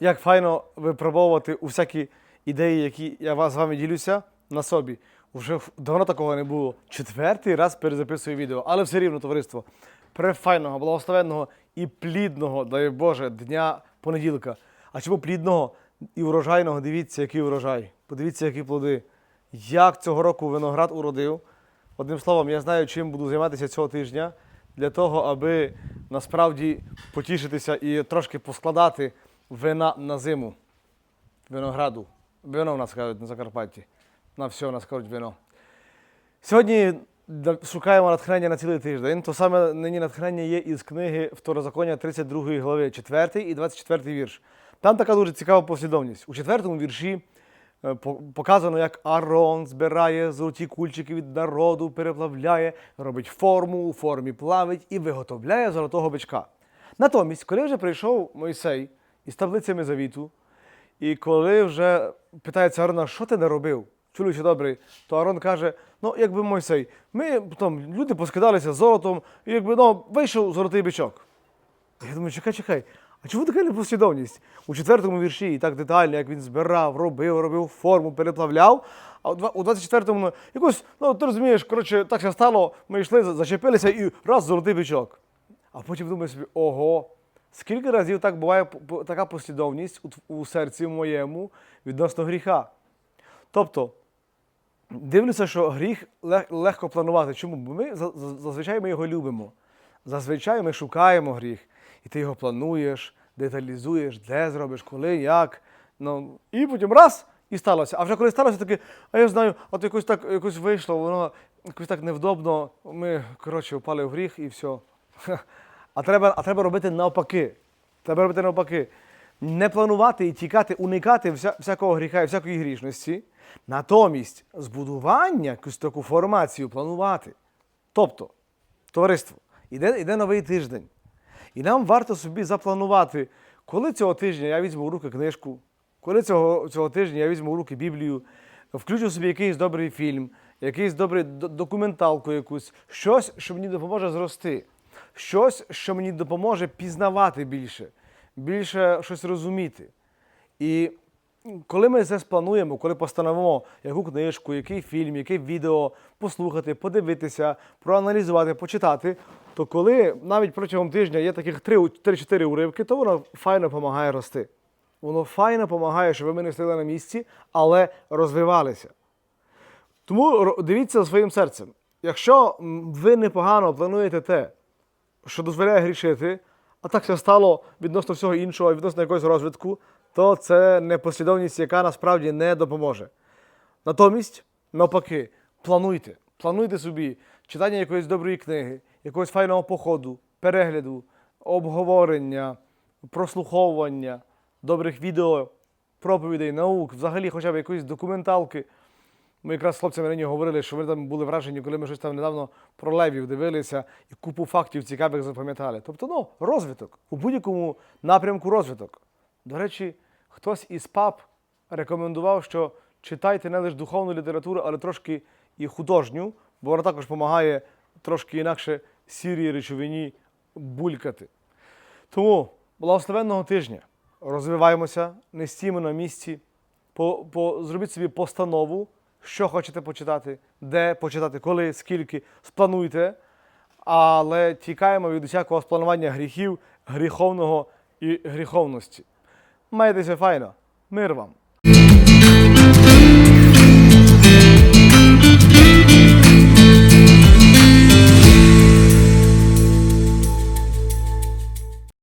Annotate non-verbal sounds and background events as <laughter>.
як файно випробовувати у всякі ідеї, які я з вами ділюся на собі. Уже ф- давно такого не було. Четвертий раз перезаписую відео, але все рівно, товариство. Префайного, благословенного і плідного, дай Боже, дня понеділка. А чому плідного і урожайного? Дивіться, який урожай. Подивіться, які плоди. Як цього року виноград уродив. Одним словом, я знаю, чим буду займатися цього тижня для того, аби насправді потішитися і трошки поскладати вина на зиму. Винограду. Вино в нас кажуть на Закарпатті. На все у нас кажуть вино. Сьогодні шукаємо натхнення на цілий тиждень. То саме нині натхнення є із книги Второзаконня 32 глави, 4 і 24 вірш. Там така дуже цікава послідовність. У четвертому вірші е, показано, як Арон збирає золоті кульчики від народу, переплавляє, робить форму, у формі плавить і виготовляє золотого бичка. Натомість, коли вже прийшов Мойсей із таблицями завіту, і коли вже питається Арона, що ти не робив? Чоловіче добрий, то Арон каже: ну, якби Мойсей, ми там люди поскидалися золотом, і якби ну, вийшов золотий бичок. Я думаю, чекай, чекай. А чому така непослідовність? У четвертому вірші і так детально, як він збирав, робив, робив форму, переплавляв. А у 24-му ну, якось, ну ти розумієш, коротше, так все стало, ми йшли, зачепилися і раз золотий бичок. А потім думаю собі, ого, скільки разів так буває така послідовність у, серці моєму відносно гріха. Тобто, дивлюся, що гріх легко планувати. Чому? Бо ми за- за- зазвичай ми його любимо. Зазвичай ми шукаємо гріх, і ти його плануєш, деталізуєш, де зробиш, коли, як. Ну, і потім раз і сталося. А вже коли сталося, таке, а я знаю, от якось так якось вийшло, воно якось так невдобно. Ми, коротше, впали в гріх і все. <laughs> А треба, а треба робити навпаки. Треба робити навпаки. Не планувати і тікати, уникати вся, всякого гріха і всякої грішності. Натомість збудування, якусь таку формацію планувати. Тобто, товариство, іде, іде новий тиждень. І нам варто собі запланувати, коли цього тижня я візьму в руки книжку, коли цього, цього тижня я візьму в руки Біблію, включу собі якийсь добрий фільм, якийсь добрий документалку якусь, щось, що мені допоможе зрости, щось, що мені допоможе пізнавати більше, більше щось розуміти. І коли ми це сплануємо, коли постановимо яку книжку, який фільм, яке відео послухати, подивитися, проаналізувати, почитати, то коли навіть протягом тижня є таких 3-4 уривки, то воно файно допомагає рости. Воно файно допомагає, щоб ми не стояли на місці, але розвивалися. Тому дивіться своїм серцем. Якщо ви непогано плануєте те, що дозволяє грішити, а так все стало відносно всього іншого, відносно якогось розвитку, то це непослідовність, яка насправді не допоможе. Натомість, навпаки, плануйте. Плануйте собі читання якоїсь доброї книги, якогось файного походу, перегляду, обговорення, прослуховування, добрих відео, проповідей, наук, взагалі хоча б якоїсь документалки. Ми якраз з хлопцями нині говорили, що вони там були вражені, коли ми щось там недавно про левів дивилися і купу фактів цікавих запам'ятали. Тобто, ну, розвиток. У будь-якому напрямку розвиток. До речі, хтось із пап рекомендував, що читайте не лише духовну літературу, але трошки і художню, бо вона також допомагає трошки інакше сірій речовині булькати. Тому благословенного тижня розвиваємося, не стімо на місці, по, по, зробіть собі постанову, що хочете почитати, де почитати, коли, скільки, сплануйте, але тікаємо від усякого спланування гріхів, гріховного і гріховності. Майтеся файно, мир вам!